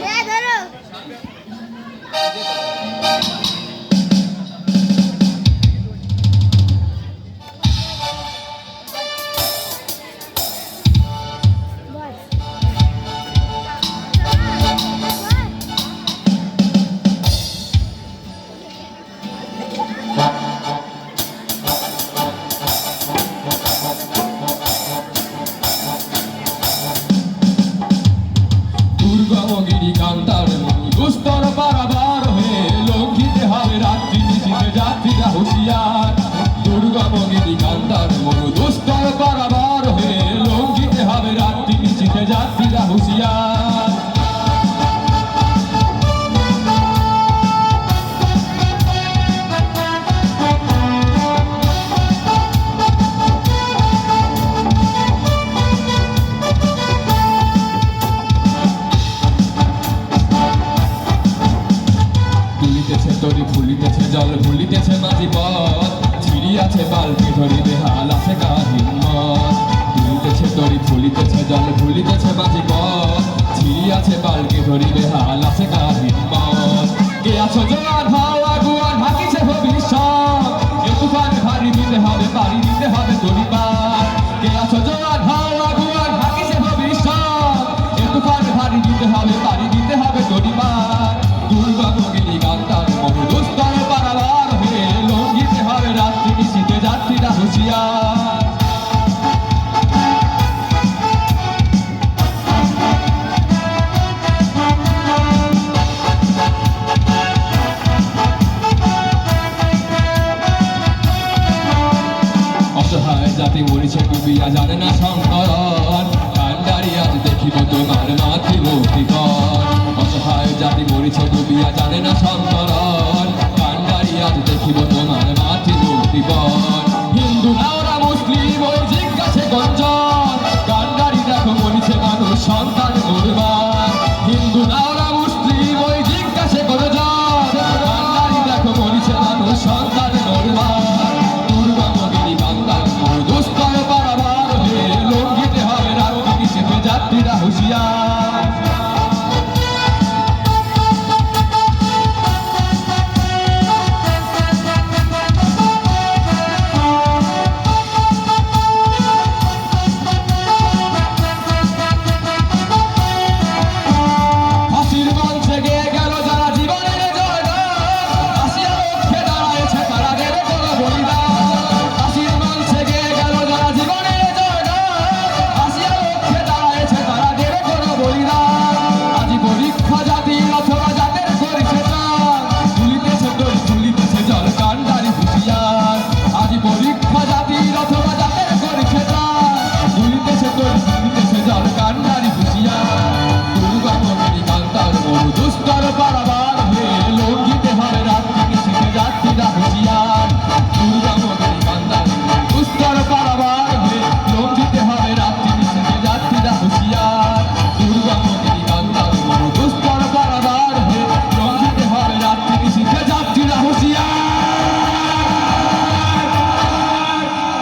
হ্যাঁ, ধরো। না হুঁশিয়ার, দুর্গা মগিনী কান্তার মরু দুস্তর বারাবার হয়ে লঙ্ঘিতে হবে রাত্রি, নিশ্চিতে যাত্রীরা হুঁশিয়ার। ছিড়িয়াছে বালকে ধরিবে হাল আছে কাহিন মত কে আছো জোয়ান হাও আগুয়ান হাকিছে ভবিষ্যৎ। এ তুফান ভারী দিতে হবে, পারি দিতে হবে তরি পার কে আছো জোয়ান হাও আগুয়ান হাকিছে ভবিষ্যৎ। এ তুফান ভারী দিতে হবে পিয়া জানে না সংকট কান্ডারি আজ দেখিব তোমার